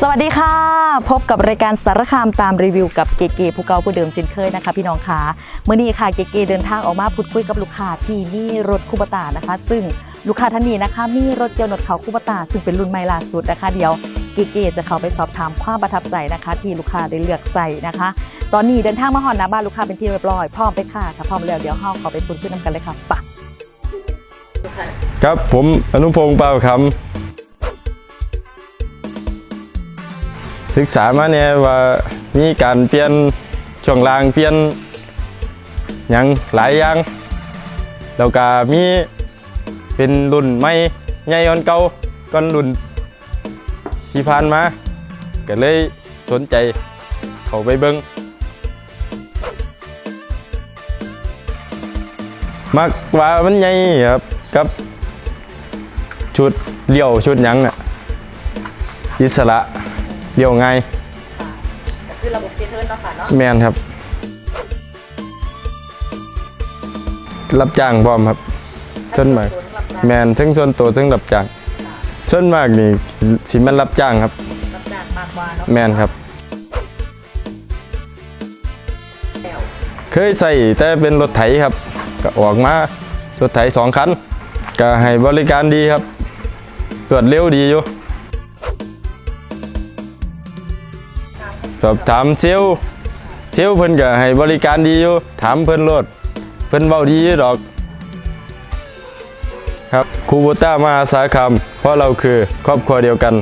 สวัสดีค่ะ พบกับรายการสารคามตามรีวิวกับเกเกผู้เก่าผู้เดิมเช่นเคยนะคะ พี่น้องคะเมื่อนี้ค่ะเกเกเดินทางออกมาพูดคุยกับลูกค้าที่มีรถคูปตานะคะ ซึ่งลูกค้าท่านนี้นะคะ มีรถเจียวหนวดเขาคูปตา ซึ่งเป็นรุ่นใหม่ล่าสุดนะคะ เดี๋ยวเกเกจะเข้าไปสอบถามความประทับใจนะคะ ที่ลูกค้าได้เลือกใส่นะคะ ตอนนี้เดินทางมาหอนหน้าบ้านลูกค้าเป็นที่เรียบร้อยพร้อมไปค่ะถ้าพร้อมแล้วเดี๋ยวเฮาเข้าไปพูดคุยนำกันเลยค่ะไปะครับผมอนุพงศ์เปล่าคำ ศึกษามาเนี่ยว่ามีการเปลี่ยนช่วงล่างเปลี่ยนหยังหลายอย่างแล้วก็มีเป็นรุ่นใหม่ใหญ่กว่าเก่าก่อนรุ่นที่ผ่านมาก็เลยสนใจเข้าไปเบิ่งมักว่ามันใหญ่ครับกับชุดเลี้ยวชุดยังน่ะอิสระ เลี้ยวง่ายคือระบบเทเทิร์นเนาะค่ะเนาะแมนครับ รับจ้างพร้อมครับส่วนมากแมนทั้งส่วนตัวทั้งรับจ้างส่วนมากนี่สิสิแมันรับจ้างครับ รับจ้างมากกว่าเนาะแมนครับเคยใส่แต่เป็นรถไถครับ ก็ออกมารถไถสองคันก็ให้บริการดีครับ ตรวจเร็วดีอยู่ สอบถามเซลเซลเพิ่นก็ให้บริการดีอยู่ ถามเพิ่นโลด เพิ่นเว้าดีอยู่ดอก ครับคูโบต้ามาสาคำเพราะเราคือครอบครัวเดียวกัน